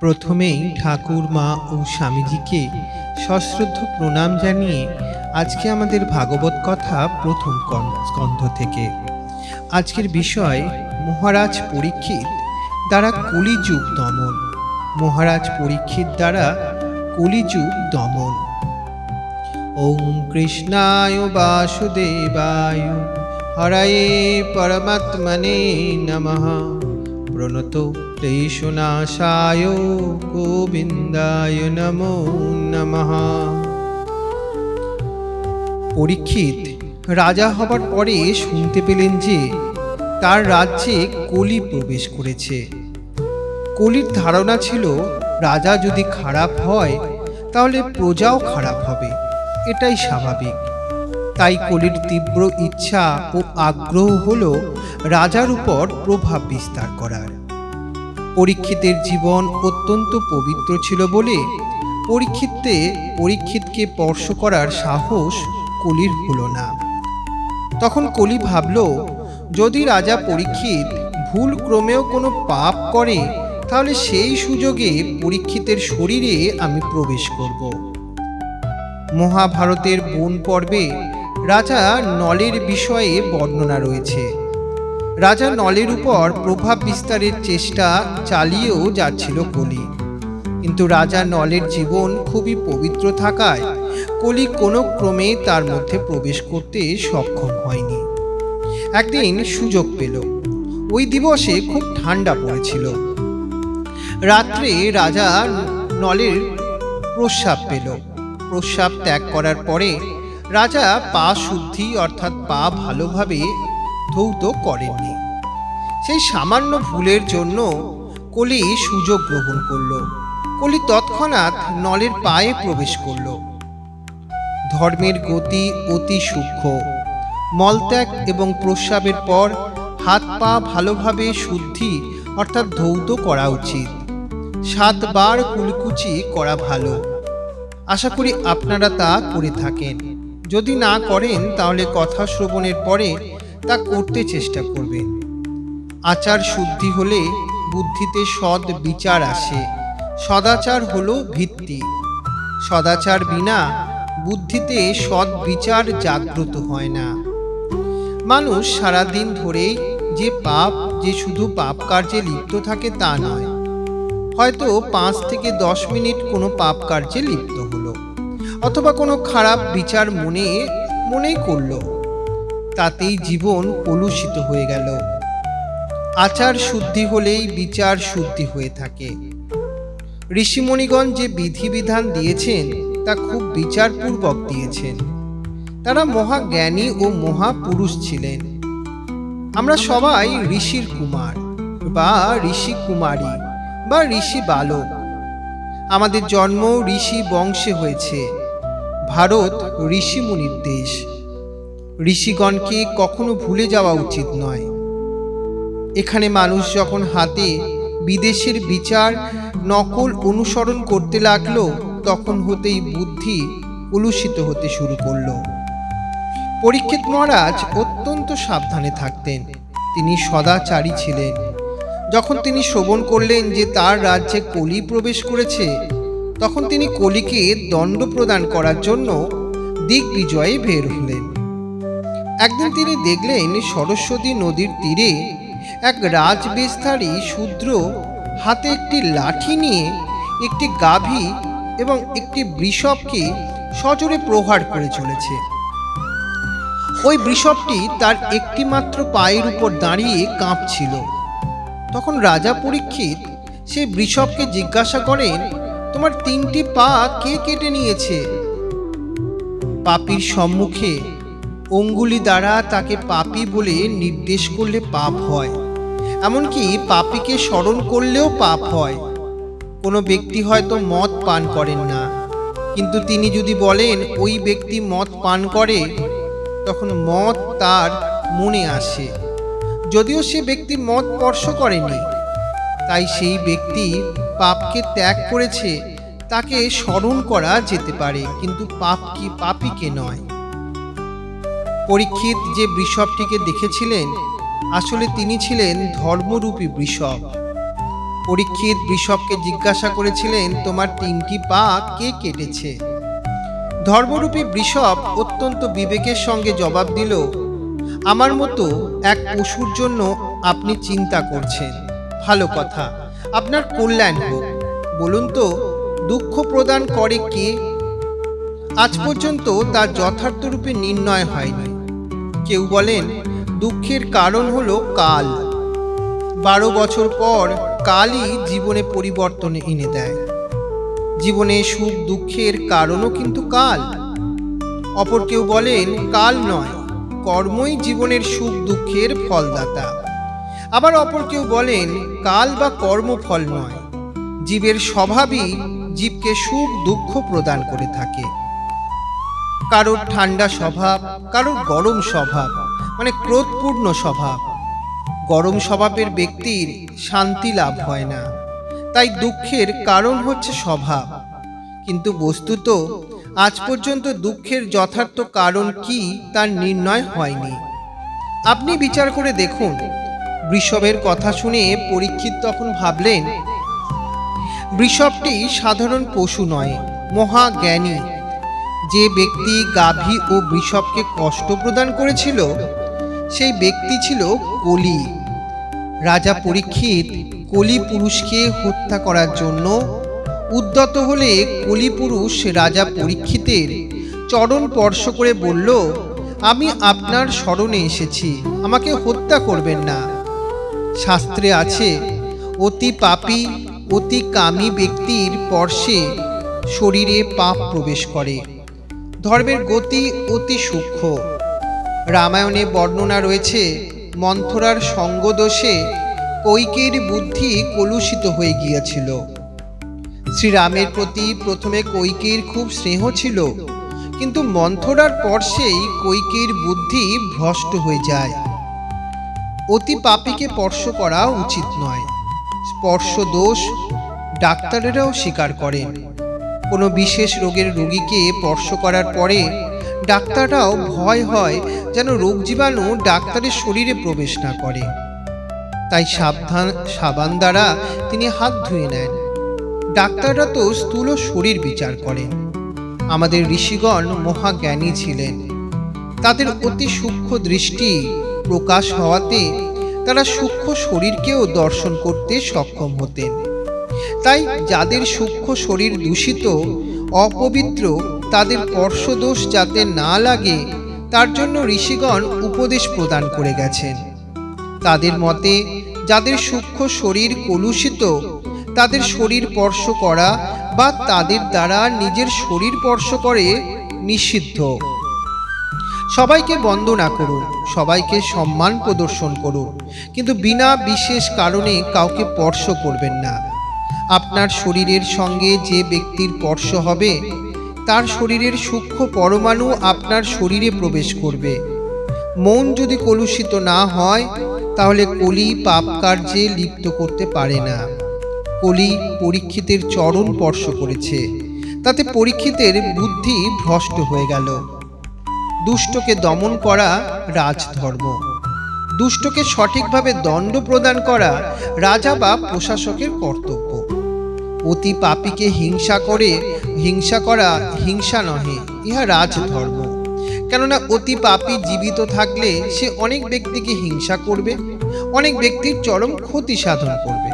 প্রথমেই ঠাকুর, মা ও স্বামীজিকে সশ্রদ্ধ প্রণাম জানিয়ে আজকে আমাদের ভাগবত কথা প্রথম কন- স্কন্ধ থেকে। আজকের বিষয়, মহারাজ পরীক্ষিত দ্বারা কলিযুগ দমন। মহারাজ পরীক্ষিত দ্বারা কলিযুগ দমন। ওম কৃষ্ণায় বাসুদেবায় হরায়ে পরমাত্মনে নমঃ। প্রণত ক্লেশনাশায় গোবিন্দায় নমো নমঃ পরীক্ষিত রাজা হবার পরে শুনতে পেলেন যে তার রাজ্যে কলি প্রবেশ করেছে কলির ধারণা ছিল রাজা যদি খারাপ হয় তাহলে প্রজাও খারাপ হবে এটাই স্বাভাবিক তাই কলির তীব্র ইচ্ছা ও আগ্রহ হল রাজার উপর প্রভাব বিস্তার করার পরীক্ষিতের জীবন অত্যন্ত পবিত্র ছিল বলে পরীক্ষিতে পরীক্ষিতকে স্পর্শ করার সাহস কলির হলো না। তখন কলি ভাবল, যদি রাজা পরীক্ষিত ভুল ক্রমেও কোনো পাপ করে, তাহলে সেই সুযোগে পরীক্ষিতের শরীরে আমি প্রবেশ করব। মহাভারতের বন পর্বে রাজা নলের বিষয়ে বর্ণনা রয়েছে। রাজা নলের উপর প্রভাব বিস্তারের চেষ্টা চালিয়েও যাচ্ছিল কলি। কিন্তু রাজা নলের জীবন খুবই পবিত্র থাকায় কলি কোনো ক্রমে তার মধ্যে প্রবেশ করতে সক্ষম হয়নি। একদিন সুযোগ পেল। ওই দিবসে খুব ঠান্ডা পড়েছিল। রাত্রে রাজা নলের প্রস্রাব পেল। প্রস্রাব ত্যাগ করার পরে রাজা পা শুদ্ধি অর্থাৎ পা ভালোভাবে ধৌত করেননি। সেই সামান্য ভুলের জন্য কলি সুযোগ গ্রহণ করল। কলি তৎক্ষণাৎ নলের পায়ে প্রবেশ করল। ধর্মের গতি অতি সূক্ষ্ম। মলত্যাগ এবং প্রস্রাবের পর হাত পা ভালোভাবে শুদ্ধি অর্থাৎ ধৌত করা উচিত। সাতবার কুলকুচি করা ভালো। আশা করি আপনারা তা করে থাকেন। যদি না করেন তাহলে কথা শ্রবণের পরে তা করতে চেষ্টা করবেন আচার শুদ্ধি হলে বুদ্ধিতে সৎ বিচার আসে। সদাচার হল ভিত্তি। সদাচার বিনা বুদ্ধিতে সৎ বিচার জাগ্রত হয় না। মানুষ সারাদিন ধরে যে পাপ, যে শুধু পাপ কার্যে লিপ্ত থাকে তা নয়। হয়তো পাঁচ থেকে দশ মিনিট কোনো পাপ কার্যে লিপ্ত হলো, অথবা কোনো খারাপ বিচার মনে, মনেই করল। তাতেই জীবন কলুষিত হয়ে গেল। আচার শুদ্ধি হলেই বিচার শুদ্ধি হয়ে থাকে। ঋষিমণিগণ যে বিধিবিধান দিয়েছেন, তা খুব বিচারপূর্বক দিয়েছেন। তারা মহাজ্ঞানী ও মহাপুরুষ ছিলেন। আমরা সবাই ঋষির কুমার বা ঋষি কুমারী বা ঋষি বালক। আমাদের জন্ম ঋষি বংশে হয়েছে। ভারত ঋষিমুনির দেশ। ঋষিগণকে কখনো ভুলে যাওয়া উচিত নয়। এখানে মানুষ যখন হাতে বিদেশের বিচার নকল অনুসরণ করতে লাগল, তখন হতেই বুদ্ধি কলুষিত হতে শুরু করল। পরীক্ষিত মহারাজ অত্যন্ত সাবধানে থাকতেন। তিনি সদাচারী ছিলেন। যখন তিনি শ্রবণ করলেন যে তার রাজ্যে কলি প্রবেশ করেছে, তখন তিনি কলিকে দণ্ড প্রদান করার জন্য দিগ্বিজয়ে বের হলেন। একদিন তিনি দেখলেন সরস্বতী নদীর তীরে এক রাজবেস্তারী শূদ্র হাতে একটি লাঠি নিয়ে একটি গাভী এবং একটি বৃষভকে সজোরে প্রহার করে চলেছে। ওই বৃষভটি তার একটি মাত্র পায়ের উপর দাঁড়িয়ে কাঁপছিল। তখন রাজা পরীক্ষিত সেই বৃষভকে জিজ্ঞাসা করেন, তোমার তিনটি পা কে কেটে নিয়েছে? পাপির সম্মুখে অঙ্গুলি দ্বারা তাকে পাপি বলে নির্দেশ করলে পাপ হয়। এমনকি পাপীকে স্মরণ করলেও পাপ হয়। কোনো ব্যক্তি হয়তো মদ পান করেন না। কিন্তু তিনি যদি বলেন, ওই ব্যক্তি মদ পান করে, তখন মদ তার মনে আসে। যদিও সে ব্যক্তি মদ স্পর্শ করেনি, তাই সেই ব্যক্তি পাপকে ত্যাগ করেছে, তাকে স্মরণ করা যেতে পারে, কিন্তু পাপ কি পাপিকে নয়। পরীক্ষিত যে বৃষভটিকে দেখেছিলেন, আসলে তিনি ছিলেন ধর্মরূপী বৃষভ। পরীক্ষিত বৃষভকে জিজ্ঞাসা করেছিলেন, তোমার তিনটি পা কে কেটেছে? ধর্মরূপী বৃষভ অত্যন্ত বিবেকের সঙ্গে জবাব দিল, আমার মতো এক পশুর জন্য আপনি চিন্তা করছেন। ভালো কথা, আপনার কল্যাণ হোক। বলুন তো, দুঃখ প্রদান করে কে? আজ পর্যন্ত তার যথার্থরূপে নির্ণয় হয়নি। কেউ বলেন, দুঃখের কারণ হলো কাল। বারো বছর পর কালই জীবনে পরিবর্তন এনে দেয়। জীবনে সুখ দুঃখের কারণও কিন্তু কাল। অপর কেউ বলেন, কাল নয়, কর্মই জীবনের সুখ দুঃখের ফলদাতা। আবার অপর কেউ বলেন, কাল বা কর্মফল নয়, জীবের স্বভাবই জীবকে সুখ দুঃখ প্রদান করে থাকে। কারোর ঠান্ডা স্বভাব, কারোর গরম স্বভাব মানে ক্রোধপূর্ণ স্বভাব। গরম স্বভাবের ব্যক্তির শান্তি লাভ হয় না। তাই দুঃখের কারণ হচ্ছে স্বভাব। কিন্তু বস্তুত, আজ পর্যন্ত দুঃখের যথার্থ কারণ কি তার নির্ণয় হয়নি। আপনি বিচার করে দেখুন। বৃষভের কথা শুনে পরীক্ষিত তখন ভাবলেন, বৃষভটি সাধারণ পশু নয়, মহাজ্ঞানী। যে ব্যক্তি গাভী ও বৃষভকে কষ্ট প্রদান করেছিল, সেই ব্যক্তি ছিল কলি। রাজা পরীক্ষিত কলি পুরুষকে হত্যা করার জন্য উদ্যত হলে কলি পুরুষ রাজা পরীক্ষিতের চরণ স্পর্শ করে বলল, আমি আপনার স্মরণে এসেছি, আমাকে হত্যা করবেন না। শাস্ত্রে আছে, অতি পাপী, অতি কামী ব্যক্তির স্পর্শে শরীরে পাপ প্রবেশ করে। ধর্মের গতি অতি সূক্ষ্ম। রামায়ণে বর্ণনা রয়েছে, মন্থরার সঙ্গদোষে কৈকের বুদ্ধি কলুষিত হয়ে গিয়েছিল। শ্রীরামের প্রতি প্রথমে কৈকের খুব স্নেহ ছিল, কিন্তু মন্থরার পর্শেই কৈকের বুদ্ধি ভ্রষ্ট হয়ে যায়। অতি পাপীকে স্পর্শ করা উচিত নয়। স্পর্শ দোষ ডাক্তারেরাও স্বীকার করেন। কোনো বিশেষ রোগের রোগীকে স্পর্শ করার পরে ডাক্তাররাও ভয় হয় যেন রোগ জীবাণু ডাক্তারের শরীরে প্রবেশ না করে। তাই সাবধান, সাবান দ্বারা তিনি হাত ধুয়ে নেন। ডাক্তাররা তো স্থূল শরীর বিচার করেন। আমাদের ঋষিগণ মহাজ্ঞানী ছিলেন। তাদের অতি সূক্ষ্ম দৃষ্টি প্রকাশ হওয়াতে তারা সূক্ষ্ম শরীরকেও দর্শন করতে সক্ষম হতেন। তাই যাদের সূক্ষ্ম শরীর দূষিত, অপবিত্র, তাদের স্পর্শদোষ যাতে না লাগে, তার জন্য ঋষিগণ উপদেশ প্রদান করে গেছেন। তাদের মতে, যাদের সূক্ষ্ম শরীর কলুষিত, তাদের শরীর স্পর্শ করা বা তাদের দ্বারা নিজের শরীর স্পর্শ করে নিষিদ্ধ। সবাইকে বন্দনা করুন, সবাইকে সম্মান প্রদর্শন করুন, কিন্তু বিনা বিশেষ কারণে কাউকে স্পর্শ করবেন না। আপনার শরীরের সঙ্গে যে ব্যক্তির স্পর্শ হবে, তার শরীরের সূক্ষ্ম পরমাণু আপনার শরীরে প্রবেশ করবে। মন যদি কলুষিত না হয়, তাহলে কলি পাপ কার্যে লিপ্ত করতে পারে না। কলি পরীক্ষিতের চরণ স্পর্শ করেছে। তাতে পরীক্ষিতের বুদ্ধি ভ্রষ্ট হয়ে গেল। দুষ্টকে দমন করা রাজধর্ম। দুষ্টকে সঠিকভাবে দণ্ড প্রদান করা রাজা বা প্রশাসকের কর্তব্য। অতি পাপীকে হিংসা করে, হিংসা করা হিংসা নহে, ইহা রাজধর্ম। কেননা অতি পাপী জীবিত থাকলে সে অনেক ব্যক্তিকে হিংসা করবে, অনেক ব্যক্তির চরম ক্ষতি সাধন করবে।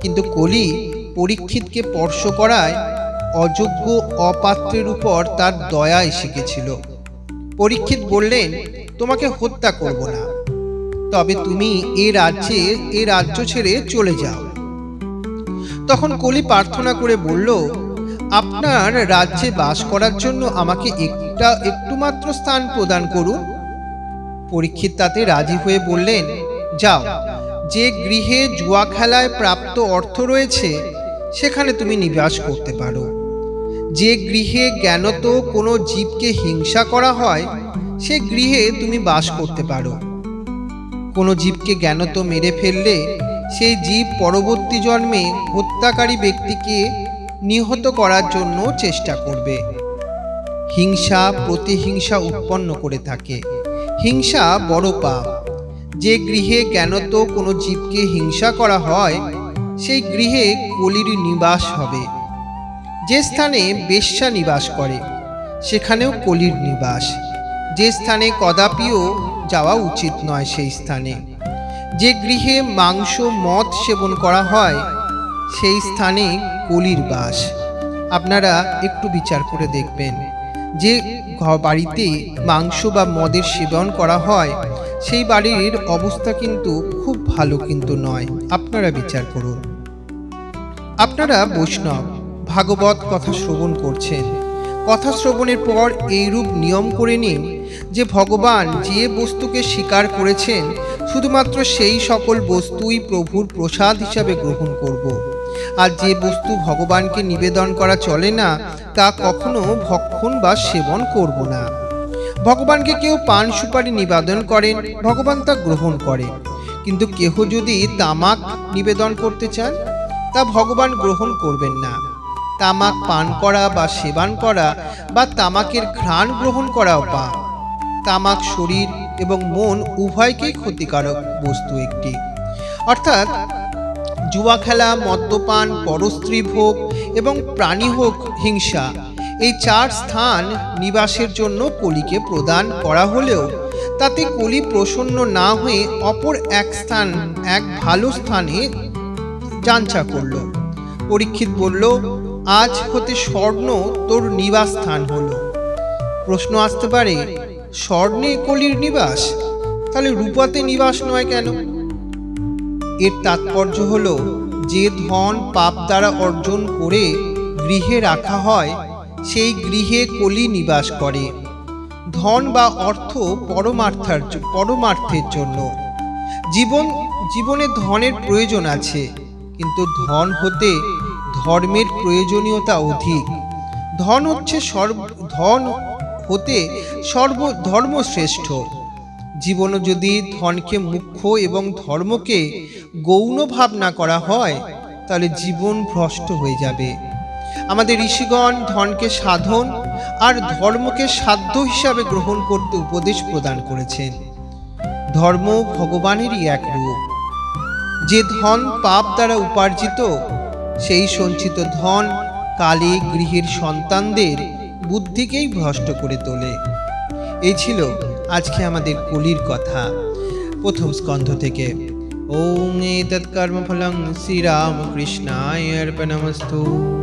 কিন্তু কলি পরীক্ষিতকে স্পর্শ করায় অযোগ্য অপাত্রের উপর তার দয়ায় শিখেছিল পরীক্ষিত বললেন, তোমাকে হত্যা করব না। তবে তুমি এ রাজ্যে, এ রাজ্য ছেড়ে চলে যাও। তখন কলি প্রার্থনা করে বলল, আপনার রাজ্যে বাস করার জন্য আমাকে একটা একটু মাত্র স্থান প্রদান করুন। পরীক্ষিত তাতে রাজি হয়ে বললেন, যাও, যে গৃহে জুয়া খেলায় প্রাপ্ত অর্থ রয়েছে, সেখানে তুমি নিবাস করতে পারো। যে গৃহে জ্ঞানত কোনো জীবকে হিংসা করা হয়, সে গৃহে তুমি বাস করতে পারো। কোনো জীবকে জ্ঞানত মেরে ফেললে সেই জীব পরবর্তী জন্মে হত্যাকারী ব্যক্তিকে নিহত করার জন্য চেষ্টা করবে। হিংসা, প্রতিহিংসা উৎপন্ন করে থাকে। হিংসা বড় পাপ। যে গৃহে জ্ঞানত কোনো জীবকে হিংসা করা হয়, সেই গৃহে কলির নিবাস হবে। যে স্থানে বেশ্যা নিবাস করে, সেখানেও কলির নিবাস। যে স্থানে কদাপিও যাওয়া উচিত নয় সেই স্থানে। যে গৃহে মাংস, মদ সেবন করা হয়, সেই স্থানে কলির বাস। আপনারা একটু বিচার করে দেখবেন যে বাড়িতে মাংস বা মদের সেবন করা হয়, সেই বাড়ির অবস্থা কিন্তু খুব ভালো কিন্তু নয়। আপনারা বিচার করুন। আপনারা বৈষ্ণব, ভাগবত কথা শ্রবণ করছেন। কথা শ্রবণের পর এইরূপ নিয়ম করে নিন যে ভগবান যে বস্তুকে স্বীকার করেছেন, শুধুমাত্র সেই সকল বস্তুই প্রভুর প্রসাদ হিসাবে গ্রহণ করব। আর যে বস্তু ভগবানকে নিবেদন করা চলে না, তা কখনো ভক্ষণ বা সেবন করব না। ভগবানকে কেউ পান সুপারি নিবেদন করেন, ভগবান তা গ্রহণ করেন। কিন্তু কেহ যদি তামাক নিবেদন করতে চান, তা ভগবান গ্রহণ করবেন না। তামাক পান করা বা সেবন করা বা তামাকের ঘ্রাণ গ্রহণ করাও পাপ। তামাক শরীর এবং মন উভয়কেই ক্ষতিকারক বস্তু একটি। অর্থাৎ জুয়া খেলা, মদ্যপান, পরস্ত্রী ভোগ এবং প্রাণী হোক হিংসা, এই চার স্থান নিবাসের জন্য কলিকে প্রদান করা হলেও তাতে কলি প্রসন্ন না হয়ে অপর এক স্থান, এক ভালো স্থানে যাঞ্চা করল। পরীক্ষিত বলল, আজ হতে স্বর্ণ তোর নিবাস স্থান হলো। প্রশ্ন আসতে পারে স্বর্ণে কলির নিবাস? তাহলে রূপাতে নিবাস নয় কেন? এর তাৎপর্য হলো, যে ধন পাপ দ্বারা অর্জন করে গৃহে রাখা হয়, সেই গৃহে কলি নিবাস করে। ধন বা অর্থ পরমার্থার পরমার্থের জন্য। জীবন, জীবনে ধনের প্রয়োজন আছে, কিন্তু ধন হতে ধর্মের প্রয়োজনীয়তা অধিক। ধন হচ্ছে সর্ব, ধন হতে সর্ব শ্রেষ্ঠ জীবনে যদি ধনকে মুখ্য এবং ধর্মকে গৌণ ভাবনা করা হয়, তাহলে জীবন ভ্রষ্ট হয়ে যাবে। আমাদের ঋষিগণ ধনকে সাধন আর ধর্মকে সাধ্য হিসাবে গ্রহণ করতে উপদেশ প্রদান করেছেন। ধর্ম ভগবানেরই এক রূপ। যে ধন পাপ দ্বারা উপার্জিত, সেই সঞ্চিত ধন কালে গৃহের সন্তানদের বুদ্ধিকেই ভ্রষ্ট করে তোলে। এই ছিল আজকে আমাদের কলির কথা। প্রথম স্কন্ধ থেকে। ওং এ কর্মফলং শ্রীরামকৃষ্ণায় অর্পণমস্তু।